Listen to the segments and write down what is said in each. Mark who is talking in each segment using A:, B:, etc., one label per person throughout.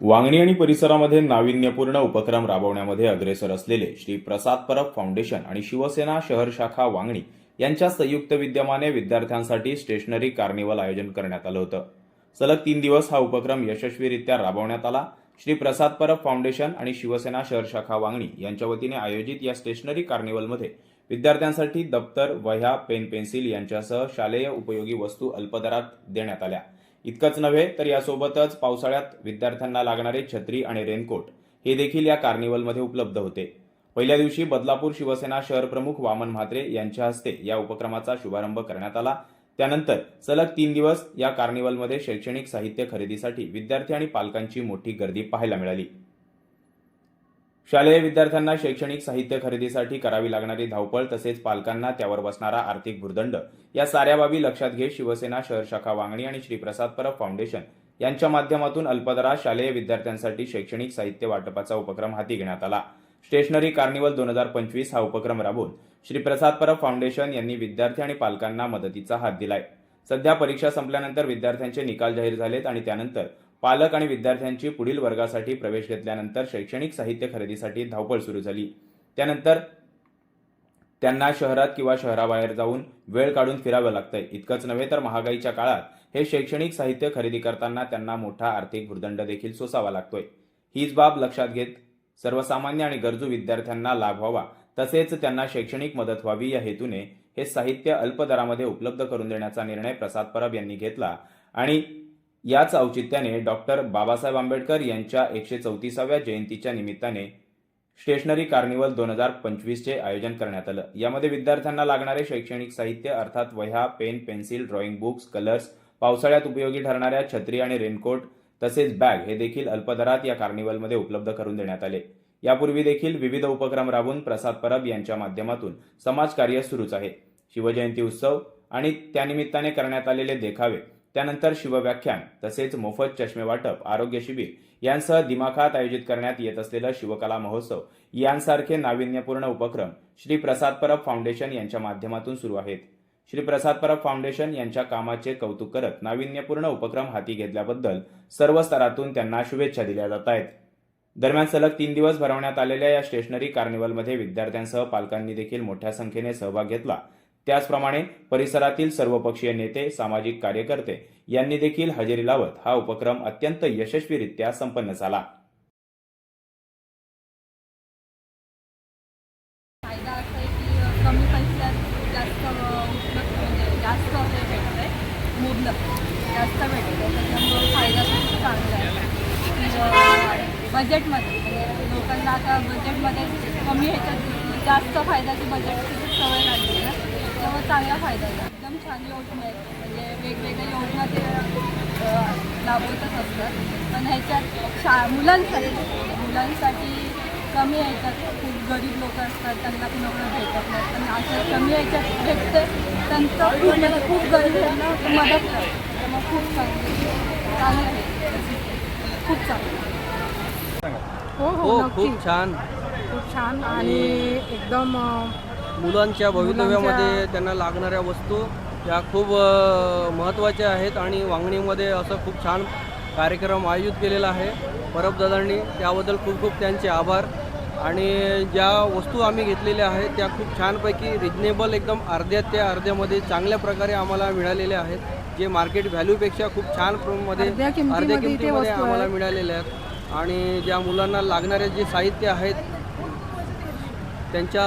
A: वांगणी आणि परिसरामध्ये नाविन्यपूर्ण उपक्रम राबवण्यामध्ये अग्रेसर असलेले श्री प्रसाद परब फाउंडेशन आणि शिवसेना शहर शाखा वांगणी यांच्या संयुक्त विद्यमाने विद्यार्थ्यांसाठी स्टेशनरी कार्निवल आयोजन करण्यात आलं होतं. सलग तीन दिवस हा उपक्रम यशस्वीरित्या राबवण्यात आला. श्री प्रसाद परब फाउंडेशन आणि शिवसेना शहर शाखा वांगणी यांच्या वतीने आयोजित या स्टेशनरी कार्निवलमध्ये विद्यार्थ्यांसाठी दप्तर वह्या पेन पेन्सिल यांच्यासह शालेय उपयोगी वस्तू अल्पदरात देण्यात आल्या. इतकंच नव्हे तर यासोबतच पावसाळ्यात विद्यार्थ्यांना लागणारे छत्री आणि रेनकोट हे देखील या कार्निवलमध्ये उपलब्ध होते. पहिल्या दिवशी बदलापूर शिवसेना शहर प्रमुख वामन म्हात्रे यांच्या हस्ते या उपक्रमाचा शुभारंभ करण्यात आला. त्यानंतर सलग तीन दिवस या कार्निवलमध्ये शैक्षणिक साहित्य खरेदीसाठी विद्यार्थी आणि पालकांची मोठी गर्दी पाहायला मिळाली. शालेय विद्यार्थ्यांना शैक्षणिक साहित्य खरेदीसाठी करावी लागणारी धावपळ तसेच पालकांना त्यावर बसणारा आर्थिक भूर्दंड या साऱ्या बाबी लक्षात घेत शिवसेना शहर शाखा वांगणी आणि श्रीप्रसाद परब फाउंडेशन यांच्या माध्यमातून अल्पदरात शालेय विद्यार्थ्यांसाठी शैक्षणिक साहित्य वाटपाचा उपक्रम हाती घेण्यात आला. स्टेशनरी कार्निवल दोन हजार पंचवीस हा उपक्रम राबवून श्रीप्रसाद परब फाउंडेशन यांनी विद्यार्थी आणि पालकांना मदतीचा हात दिलाय. सध्या परीक्षा संपल्यानंतर विद्यार्थ्यांचे निकाल जाहीर झालेत आणि त्यानंतर पालक आणि विद्यार्थ्यांची पुढील वर्गासाठी प्रवेश घेतल्यानंतर शैक्षणिक साहित्य खरेदीसाठी धावपळ सुरू झाली. त्यानंतर त्यांना शहरात किंवा शहराबाहेर जाऊन वेळ काढून फिरावं लागतंय. इतकंच नव्हे तर महागाईच्या काळात हे शैक्षणिक साहित्य खरेदी करताना त्यांना मोठा आर्थिक भुर्दंड देखील सोसावा लागतोय. हीच बाब लक्षात घेत सर्वसामान्य आणि गरजू विद्यार्थ्यांना लाभ व्हावा तसेच त्यांना शैक्षणिक मदत व्हावी या हेतूने हे साहित्य अल्प दरामध्ये उपलब्ध करून देण्याचा निर्णय प्रसाद परब यांनी घेतला आणि याच औचित्याने डॉक्टर बाबासाहेब आंबेडकर यांच्या एकशे चौतीसाव्या जयंतीच्या निमित्ताने स्टेशनरी कार्निवल दोन हजार पंचवीसचे आयोजन करण्यात आलं. यामध्ये विद्यार्थ्यांना लागणारे शैक्षणिक साहित्य अर्थात वह्या pen pencil drawing books colours पावसाळ्यात उपयोगी ठरणाऱ्या छत्री आणि रेनकोट तसेच बॅग हे देखील अल्पदरात या कार्निवलमध्ये उपलब्ध करून देण्यात आले. यापूर्वी देखील विविध उपक्रम राबवून प्रसाद परब यांच्या माध्यमातून समाजकार्य सुरूच आहे. शिवजयंती उत्सव आणि त्यानिमित्ताने करण्यात आलेले देखावे त्यानंतर शिवव्याख्यान तसेच मोफत चष्मे वाटप आरोग्य शिबिर यांसह दिमाखात आयोजित करण्यात येत असलेला शिवकला महोत्सव यांसारखे नाविन्यपूर्ण उपक्रम श्री प्रसाद परब फाउंडेशन यांच्या माध्यमातून सुरू आहेत. श्री प्रसाद परब फाउंडेशन यांच्या कामाचे कौतुक करत नाविन्यपूर्ण उपक्रम हाती घेतल्याबद्दल सर्व स्तरातून त्यांना शुभेच्छा दिल्या जात आहेत. दरम्यान सलग तीन दिवस भरवण्यात आलेल्या या स्टेशनरी कार्निवलमध्ये विद्यार्थ्यांसह पालकांनी देखील मोठ्या संख्येने सहभाग घेतला. त्याचप्रमाणे परिसरातील सर्वपक्षीय नेते सामाजिक कार्यकर्ते यांनी देखील हजेरी लावत हा उपक्रम अत्यंत यशस्वीरित्या संपन्न झाला.
B: फायदा असा आहे की कमी पैशात जास्त उपलब्ध म्हणजे जास्त हे भेटतं आहे जास्त भेटतं आहे त्याच्यामुळं फायदा खूप चांगला आहे. बजेटमध्ये म्हणजे लोकांना आता बजेटमध्ये कमी ह्याच्यात जास्त फायद्याची बजेटची सवय लागली. त्यामुळे चांगला फायदा आहे एकदम छान योजना आहे म्हणजे वेगवेगळ्या योजना ते अं, राबवतच असतात. पण ह्याच्यात शा मुलांसाठी मुलांसाठी कमी ह्याच्यात खूप गरीब लोक असतात. त्यांना कुणाकडे भेटत नाही पण असं कमी ह्याच्यात भेटते त्यांचं खूप खूप गरीब त्यांना मदत करते. त्यामुळे खूप चांगली चांगलं आहे. खूप चांगलं
C: हो
D: हो
C: हो नक्की.
D: खूप छान.
C: खूप छान आणि एकदम
D: मुलांच्या भवितव्यामध्ये त्यांना लागणाऱ्या वस्तू या खूप महत्त्वाच्या आहेत आणि वांगणीमध्ये असं खूप छान कार्यक्रम आयोजित केलेला आहे. परबदादांनी त्याबद्दल खूप खूप त्यांचे आभार. आणि ज्या वस्तू आम्ही घेतलेल्या आहेत त्या खूप छानपैकी रिजनेबल एकदम अर्ध्या त्या अर्ध्यामध्ये चांगल्या प्रकारे आम्हाला मिळालेल्या आहेत. जे मार्केट व्हॅल्यूपेक्षा खूप छानमध्ये
C: अर्ध्या किमतीमध्ये
D: आम्हाला. मिळालेल्या आहेत. आणि ज्या मुलांना लागणारे जे साहित्य आहेत त्यांच्या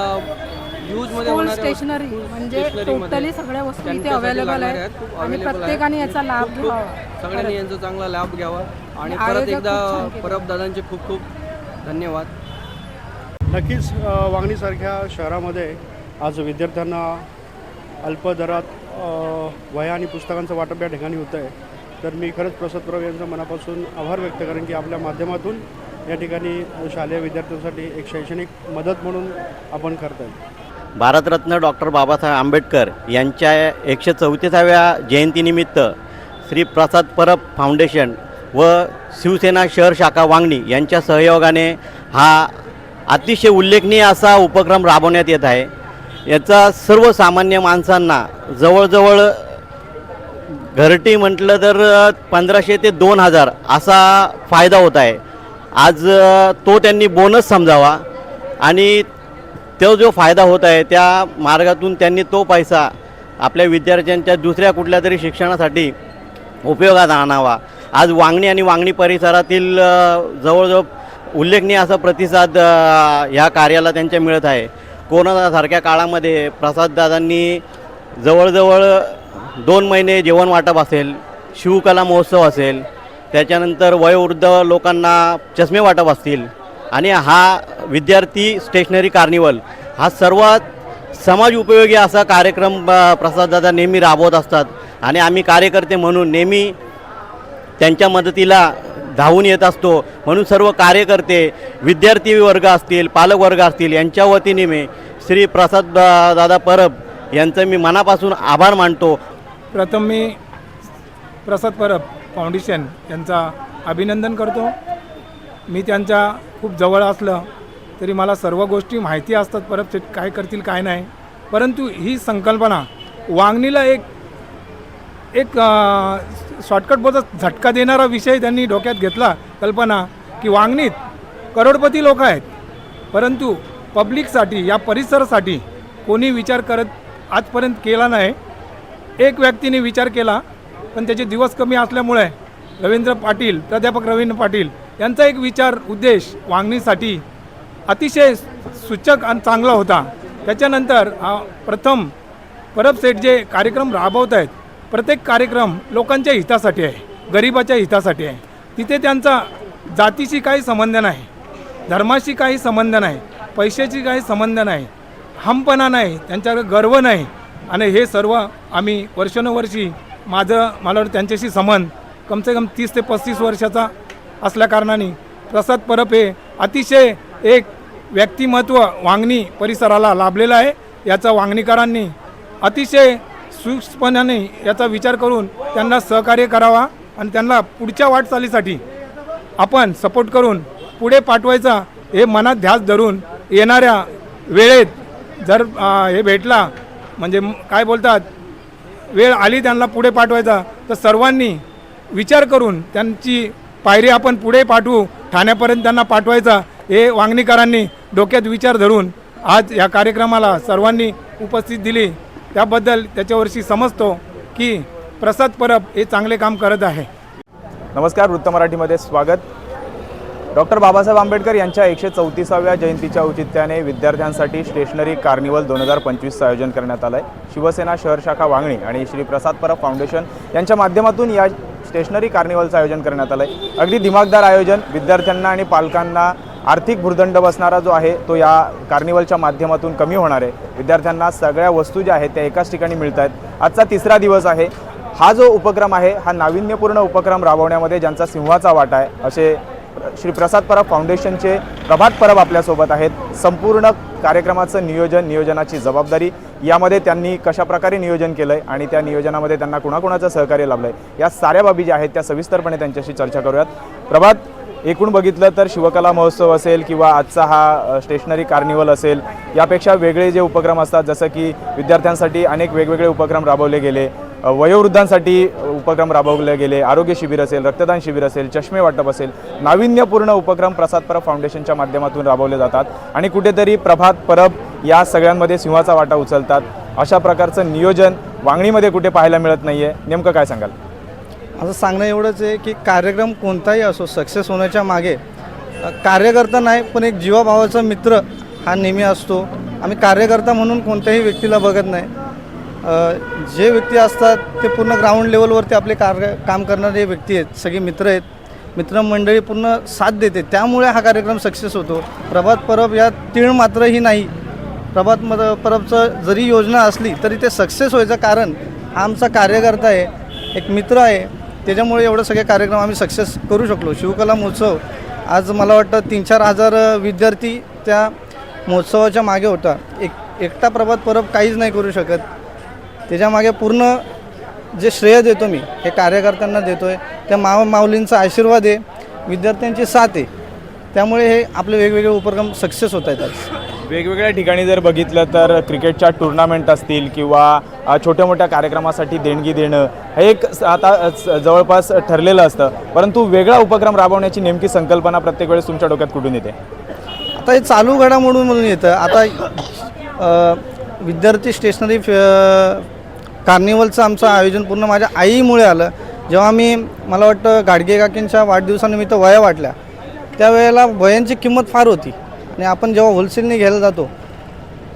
C: स्कूल स्टेशनरी म्हणजे टोटली सगळ्या वस्तू इथे अवेलेबल आहेत आणि. प्रत्येकाने याचा लाभ घ्यावा.
D: सगळ्यांनी यांचा चांगला लाभ घ्यावा. आणि परत एकदा. परब दादांचे खूप खूप धन्यवाद.
E: नक्कीच वांगणीसारख्या शहरामध्ये आज विद्यार्थ्यांना अल्प दरात अ, वह्या आणि पुस्तकांचं वाटप या ठिकाणी होतं आहे तर मी खरंच प्रसाद परब यांचं मनापासून आभार व्यक्त करेन की आपल्या माध्यमातून या ठिकाणी शालेय विद्यार्थ्यांसाठी एक शैक्षणिक मदत म्हणून आपण करत आहे
F: भारतरत्न डॉक्टर बाबासाहेब आंबेडकर यांच्या एकशे चौतीसाव्या जयंतीनिमित्त श्री प्रसाद परब फाउंडेशन व शिवसेना शहर शाखा वांगणी यांच्या सहयोगाने हा अतिशय उल्लेखनीय असा उपक्रम राबवण्यात येत आहे. याचा सर्वसामान्य माणसांना जवळजवळ घरटी म्हटलं तर पंधराशे ते दोन हजार असा फायदा होत आहे. आज तो त्यांनी बोनस समजावा आणि तो जो फायदा होत आहे त्या मार्गातून त्यांनी तो पैसा आपल्या विद्यार्थ्यांच्या दुसऱ्या कुठल्या तरी शिक्षणासाठी उपयोगात आणावा. आज वांगणी आणि वांगणी परिसरातील जवळजवळ उल्लेखनीय असा प्रतिसाद ह्या कार्याला त्यांच्या मिळत आहे. कोरोनासारख्या काळामध्ये प्रसाददादांनी जवळजवळ दोन महिने जेवण वाटप असेल शिवकला महोत्सव असेल त्याच्यानंतर वयोवृद्ध लोकांना चष्मे वाटप असतील आणि हा विद्यार्थी स्टेशनरी कार्निवल हा सर्वात समाज उपयोगी असा कार्यक्रम प्रसाददादा नेहमी राबवत असतात. आणि आम्ही कार्यकर्ते म्हणून नेहमी त्यांच्या मदतीला धावून येत असतो. म्हणून सर्व कार्यकर्ते विद्यार्थी वर्ग असतील पालकवर्ग असतील यांच्या वतीने मी श्री प्रसाद दादा परब यांचं मी मनापासून आभार मानतो.
G: प्रथम मी प्रसाद परब फाउंडेशन यांचा अभिनंदन करतो. मी त्यांच्या खूप जवळ असलं तरी मला सर्व गोष्टी माहिती असतात परत ते काय करतील काय नाही. परंतु ही संकल्पना वांगणीला एक एक शॉर्टकट बोलत झटका देणारा विषय त्यांनी डोक्यात घेतला कल्पना की वांगणीत करोडपती लोक आहेत. परंतु पब्लिकसाठी या परिसरासाठी कोणी विचार करत आजपर्यंत केला नाही. एक व्यक्तीने विचार केला पण त्याचे दिवस कमी असल्यामुळे रवींद्र पाटील प्राध्यापक रवींद्र पाटील यांचा एक विचार उद्देश वागणीसाठी अतिशय सूचक आणि चांगला होता. त्याच्यानंतर प्रथम परब सेठ जे कार्यक्रम राबवत आहेत प्रत्येक कार्यक्रम लोकांच्या हितासाठी आहे गरिबाच्या हितासाठी आहे. तिथे त्यांचा जातीशी काही संबंध नाही धर्माशी काही संबंध नाही पैशाची काही संबंध नाही हमपणा नाही त्यांच्याकडे गर्व नाही. आणि हे सर्व आम्ही वर्षानुवर्षी माझं मला वाटतं त्यांच्याशी संबंध कमसे कम तीस ते पस्तीस वर्षाचा असल्याकारणाने प्रसाद परब हे अतिशय एक व्यक्तिमत्व वांगणी परिसराला लाभलेलं आहे. याचा वांगणीकरांनी अतिशय सूक्ष्मपणाने याचा विचार करून त्यांना सहकार्य करावा आणि त्यांना पुढच्या वाटचालीसाठी आपण सपोर्ट करून पुढे पाठवायचा हे मनात ध्यास धरून येणाऱ्या वेळेत जर हे भेटला म्हणजे काय बोलतात वेळ आली त्यांना पुढे पाठवायचा तर सर्वांनी विचार करून त्यांची पायरी आपण पुढे पाठवू. ठाण्यापर्यंत त्यांना पाठवायचा. हे वांगणीकरांनी डोक्यात विचार धरून आज या कार्यक्रमाला सर्वांनी उपस्थित दिली. त्याबद्दल त्याच्यावर्षी समजतो की प्रसाद परब हे चांगले काम करत आहे.
A: नमस्कार वृत्त मराठीमध्ये स्वागत. डॉक्टर बाबासाहेब आंबेडकर यांच्या एकशे चौतीसाव्या जयंतीच्या औचित्याने विद्यार्थ्यांसाठी स्टेशनरी कार्निवल दोन हजार पंचवीसचं आयोजन करण्यात आलं आहे शिवसेना शहर शाखा वांगणी आणि श्री प्रसाद परब फाउंडेशन यांच्या माध्यमातून या स्टेशनरी कार्निवलचं आयोजन करण्यात आलं आहे अगदी दिमागदार आयोजन. विद्यार्थ्यांना आणि पालकांना आर्थिक भुर्दंड बसणारा जो आहे तो या कार्निवलच्या माध्यमातून कमी होणार आहे. विद्यार्थ्यांना सगळ्या वस्तू ज्या आहेत त्या एकाच ठिकाणी मिळत आहेत आजचा तिसरा दिवस आहे. हा जो उपक्रम आहे हा नाविन्यपूर्ण उपक्रम राबवण्यामध्ये ज्यांचा सिंहाचा वाटा आहे असे श्री प्रसाद परब फाउंडेशनचे प्रभात परब आपल्यासोबत आहेत. संपूर्ण कार्यक्रमाचं नियोजन नियोजनाची जबाबदारी यामध्ये त्यांनी कशाप्रकारे नियोजन केलं आहे आणि त्या नियोजनामध्ये त्यांना कुणाकुणाचं सहकार्य लाभलं आहे या साऱ्या बाबी ज्या आहेत त्या सविस्तरपणे त्यांच्याशी चर्चा करूयात. प्रभात एकूण बघितलं तर शिवकला महोत्सव असेल किंवा आजचा हा स्टेशनरी कार्निवल असेल यापेक्षा वेगळे जे उपक्रम असतात जसं की विद्यार्थ्यांसाठी अनेक वेगवेगळे उपक्रम राबवले गेले वयोवृद्धांसाठी उपक्रम राबवले गेले आरोग्य शिबिर असेल रक्तदान शिबिर असेल चष्मे वाटप असेल नाविन्यपूर्ण उपक्रम प्रसाद परब फाउंडेशनच्या माध्यमातून राबवले जातात. आणि कुठेतरी प्रभात परब या सगळ्यांमध्ये सिंहाचा वाटा उचलतात. अशा प्रकारचं नियोजन वांगणीमध्ये कुठे पाहायला मिळत नाही आहे नेमकं काय सांगाल?
H: असं सांगणं एवढंच आहे की कार्यक्रम कोणताही असो सक्सेस होण्याच्या मागे कार्यकर्ता नाही पण एक जीवाभावाचा मित्र हा नेहमी असतो. आम्ही कार्यकर्ता म्हणून कोणत्याही व्यक्तीला बघत नाही. जे व्यक्ती असतात ते पूर्ण ग्राउंड लेवलवरती आपले कार्य काम करणारे व्यक्ती आहेत सगळे मित्र आहेत. मित्रमंडळी पूर्ण साथ देते. त्यामुळे हा कार्यक्रम सक्सेस होतो. प्रभात परब या तीळ मात्रही नाही प्रभात मद परबचं जरी योजना असली तरी ते सक्सेस व्हायचं कारण हा आमचा कार्यकर्ता आहे एक मित्र आहे. त्याच्यामुळे एवढं सगळे कार्यक्रम आम्ही सक्सेस करू शकलो. शिवकला महोत्सव आज मला वाटतं तीन चार हजार विद्यार्थी त्या महोत्सवाच्या मागे होता. एक एकटा प्रभात परब काहीच नाही करू शकत. त्याच्यामागे पूर्ण जे श्रेय देतो मी हे कार्यकर्त्यांना देतो आहे त्या माव माऊलींचा आशीर्वाद आहे. विद्यार्थ्यांची साथ आहे. त्यामुळे हे आपले वेगवेगळे उपक्रम सक्सेस होत आहेत आज.
A: वेगवेगळ्या ठिकाणी जर बघितलं तर क्रिकेटच्या टुर्नामेंट असतील किंवा छोट्या मोठ्या कार्यक्रमासाठी देणगी देणं हे एक स- आता स- जवळपास ठरलेलं असतं. परंतु वेगळा उपक्रम राबवण्याची नेमकी संकल्पना प्रत्येक वेळेस तुमच्या डोक्यात कुठून येते?
H: आता हे चालू घडामोडून म्हणून येतं. आता विद्यार्थी स्टेशनरी कार्निवलचं आमचं आयोजन पूर्ण माझ्या आईमुळे आलं. जेव्हा मी मला वाटतं गाडगे काकींच्या वाढदिवसानिमित्त वया वाटल्या त्यावेळेला वयांची किंमत फार होती. आणि आपण जेव्हा होलसेलने घ्यायला जातो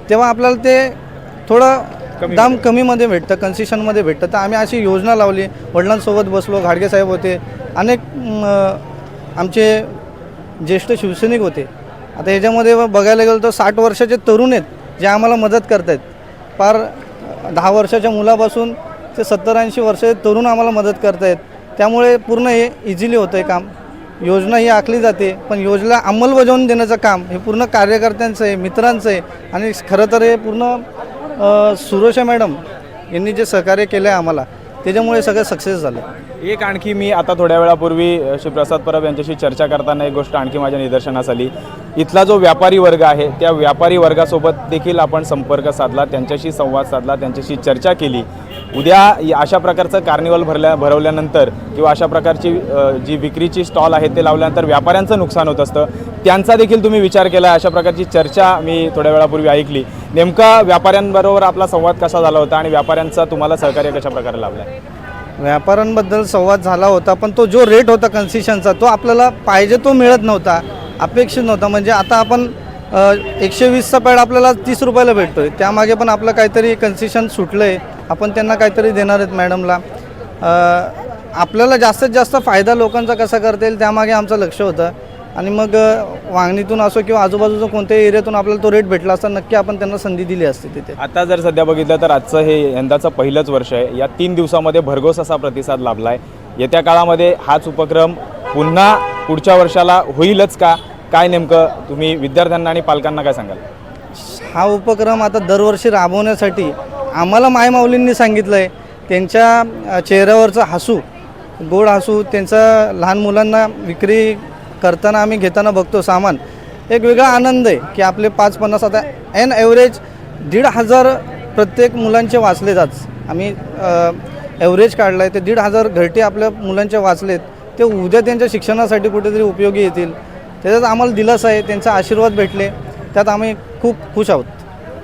H: तेव्हा आपल्याला ते थोडं दाम कमीमध्ये भेटतं कन्सेशनमध्ये भेटतं. तर आम्ही अशी योजना लावली. वडिलांसोबत बसलो घाडगे साहेब होते. अनेक आमचे ज्येष्ठ शिवसैनिक होते. आता ह्याच्यामध्ये बघायला गेलं तर साठ वर्षाचे तरुण आहेत जे आम्हाला मदत करत आहेत फार दहा वर्षाच्या मुलापासून ते सत्तर ऐंशी वर्षाचे तरुण आम्हाला मदत करत आहेत त्यामुळे पूर्ण हे इझिली होतं आहे काम. योजना ही आखली जाते पण योजना अंमलबजावून देण्याचं काम हे पूर्ण कार्यकर्त्यांचं आहे मित्रांचं आहे आणि खरं तर हे पूर्ण सुरेशा मॅडम यांनी जे सहकार्य केलं आहे आम्हाला त्याच्यामुळे सगळं सक्सेस झालं.
A: एक आणखी मी आता थोड्या वेळापूर्वी शिवप्रसाद परब यांच्याशी चर्चा करताना एक गोष्ट आणखी माझ्या निदर्शनास आली. इथला जो व्यापारी वर्ग आहे त्या व्यापारी वर्गासोबत देखील आपण संपर्क साधला त्यांच्याशी संवाद साधला त्यांच्याशी चर्चा केली. उद्या अशा प्रकारचं कार्निवल भरल्या भरवल्यानंतर किंवा अशा प्रकारची जी विक्रीची स्टॉल आहे ते लावल्यानंतर व्यापाऱ्यांचं नुकसान होत असतं. त्यांचा देखील तुम्ही विचार केला अशा प्रकारची चर्चा मी थोड्या वेळापूर्वी ऐकली. नेमका व्यापाऱ्यांबरोबर आपला संवाद कसा झाला होता आणि व्यापाऱ्यांचा तुम्हाला सहकार्य कशा प्रकारे लाभला?
H: व्यापाऱ्यांबद्दल संवाद झाला होता पण तो जो रेट होता कन्सेशनचा तो आपल्याला पाहिजे तो मिळत नव्हता अपेक्षित नव्हता. म्हणजे आता आपण एकशे वीसचा पॅड आपल्याला तीस रुपयाला भेटतो आहे त्यामागे पण आपलं काहीतरी कन्सेशन सुटलं आहे आपण त्यांना काहीतरी देणार आहेत मॅडमला आपल्याला जास्तीत जास्त फायदा लोकांचा कसा करता येईल त्यामागे आमचं लक्ष होतं. आणि मग वांगणीतून असो किंवा आजूबाजूच्या कोणत्याही एरियातून आपल्याला तो रेट भेटला असता नक्की आपण त्यांना संधी दिली असती तिथे.
A: आता जर सध्या बघितलं तर आजचं हे यंदाचं पहिलंच वर्ष आहे. या तीन दिवसामध्ये भरघोस असा प्रतिसाद लाभला आहे येत्या काळामध्ये हाच उपक्रम पुन्हा पुढच्या वर्षाला होईलच का? काय नेमकं तुम्ही विद्यार्थ्यांना आणि पालकांना काय सांगाल?
H: हा उपक्रम आता दरवर्षी राबवण्यासाठी आम्हाला मायमाऊलींनी सांगितलं आहे त्यांच्या चेहऱ्यावरचं हसू गोड हसू त्यांचं लहान मुलांना विक्री करताना आम्ही घेताना बघतो सामान. एक वेगळा आनंद आहे की आपले पाच पन्नास आता एन ॲव्हरेज दीड हजार प्रत्येक मुलांचे वाचले जात. आम्ही ॲव्हरेज काढलं आहे ते दीड हजार घरटे आपल्या मुलांचे वाचलेत. ते उद्या त्यांच्या शिक्षणासाठी कुठेतरी उपयोगी येतील. त्याच्यात आम्हाला दिलासा आहे त्यांचा आशीर्वाद भेटले. त्यात आम्ही खूप खुश आहोत.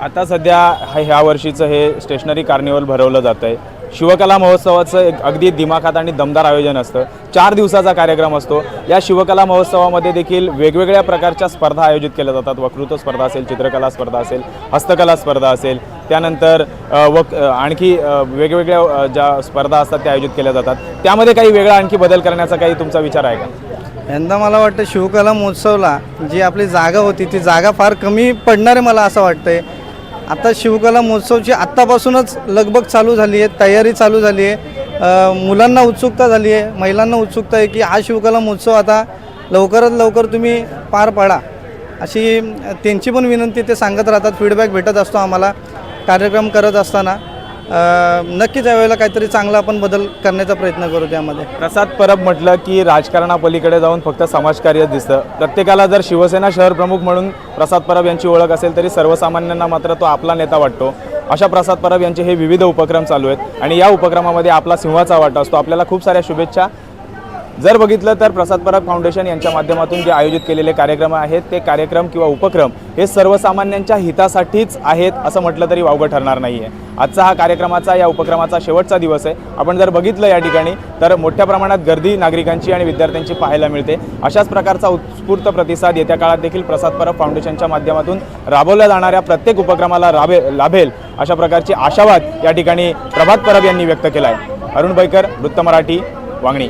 A: आता सध्या हा- ह्या वर्षीचं हे स्टेशनरी कार्निवल भरवलं जातं आहे शिवकला महोत्सवाचं एक अगदी दिमाखात आणि दमदार आयोजन असतं. चार दिवसाचा कार्यक्रम असतो. या शिवकला महोत्सवामध्ये देखील वेगवेगळ्या प्रकारच्या स्पर्धा आयोजित केल्या जातात. वक्तृत्व स्पर्धा असेल चित्रकला स्पर्धा असेल हस्तकला स्पर्धा असेल. त्यानंतर वक आणखी वेगवेगळ्या ज्या स्पर्धा असतात त्या आयोजित केल्या जातात. त्यामध्ये काही वेगळा आणखी बदल करण्याचा काही तुमचा विचार आहे का?
H: यंदा मला वाटतं शिवकला महोत्सवला जी आपली जागा होती ती जागा फार कमी पडणार आहे मला असं वाटतंय. आता शिवकला महोत्सवची आत्तापासूनच लगबग चालू झाली आहे तयारी चालू झाली आहे. मुलांना उत्सुकता झाली आहे महिलांना उत्सुकता आहे की हा शिवकला महोत्सव आता लवकरात लवकर तुम्ही पार पाडा. अशी त्यांची पण विनंती ते सांगत राहतात फीडबॅक भेटत असतो आम्हाला कार्यक्रम करत असताना. नक्कीच यावेळेला काहीतरी चांगला आपण बदल करण्याचा प्रयत्न करू त्यामध्ये.
A: प्रसाद परब म्हटलं की राजकारणापलीकडे जाऊन फक्त समाजकार्य दिसतं. प्रत्येकाला जर शिवसेना शहर प्रमुख म्हणून प्रसाद परब यांची ओळख असेल तरी सर्वसामान्यांना मात्र तो आपला नेता वाटतो. अशा प्रसाद परब यांचे हे विविध उपक्रम चालू आहेत आणि या उपक्रमामध्ये आपला सिंहाचा वाटा असतो. आपल्याला खूप साऱ्या शुभेच्छा. जर बघितलं तर प्रसाद परब फाउंडेशन यांच्या माध्यमातून जे आयोजित केलेले कार्यक्रम आहेत ते कार्यक्रम किंवा उपक्रम हे सर्वसामान्यांच्या हितासाठीच आहेत असं म्हटलं तरी वावगं ठरणार नाही आहे आजचा हा कार्यक्रमाचा या उपक्रमाचा शेवटचा दिवस आहे. आपण जर बघितलं या ठिकाणी तर मोठ्या प्रमाणात गर्दी नागरिकांची आणि विद्यार्थ्यांची पाहायला मिळते. अशाच प्रकारचा उत्स्फूर्त प्रतिसाद येत्या काळात देखील प्रसाद परब फाउंडेशनच्या माध्यमातून राबवल्या जाणाऱ्या प्रत्येक उपक्रमाला राबे लाभेल अशा प्रकारची आशावाद या ठिकाणी प्रभात परब यांनी व्यक्त केला आहे अरुण बैकर वृत्त मराठी वांगणी.